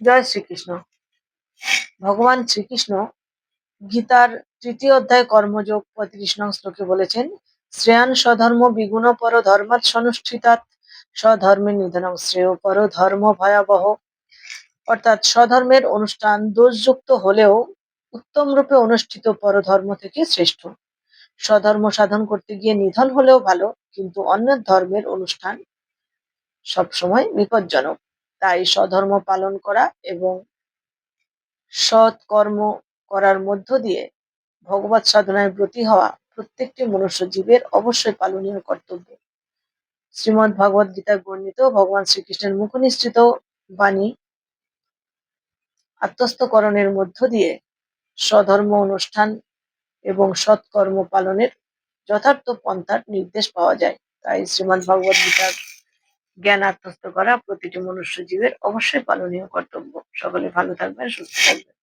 জয় শ্রীকৃষ্ণ। ভগবান শ্রীকৃষ্ণ গীতার তৃতীয় অধ্যায় কর্মযোগ পঁয়ত্রিশ নং শ্লোকে বলেছেন, শ্রেয়ান স্বধর্ম বিগুণ পর ধর্মাৎ সনুষ্ঠিতাৎ, স্বধর্মে নিধনং শ্রেয় পর ধর্ম ভয়াবহ। অর্থাৎ স্বধর্মের অনুষ্ঠান দোষযুক্ত হলেও উত্তম রূপে অনুষ্ঠিত পরধর্ম থেকে শ্রেষ্ঠ। স্বধর্ম সাধন করতে গিয়ে নিধন হলেও ভালো, কিন্তু অন্য ধর্মের অনুষ্ঠান সবসময় বিপজ্জনক। তাই স্বধর্ম পালন করা এবং সৎ কর্ম করার মধ্য দিয়ে ভগবত সাধনায় ব্রতী হওয়া প্রত্যেকটি মনুষ্য জীবের অবশ্যই পালনীয় কর্তব্য। শ্রীমৎ ভগবত গীতায় বর্ণিত ভগবান শ্রীকৃষ্ণের মুখনিসৃত বাণী আত্মস্থকরণের মধ্য দিয়ে স্বধর্ম অনুষ্ঠান এবং সৎকর্ম পালনের যথার্থ পন্থার নির্দেশ পাওয়া যায়। তাই শ্রীমৎ ভগবত গীতার জ্ঞান আত্মস্থ করা প্রতিটি মনুষ্য জীবের অবশ্যই পালনীয় কর্তব্য। সকলে ভালো থাকবেন সুস্থ থাকবেন।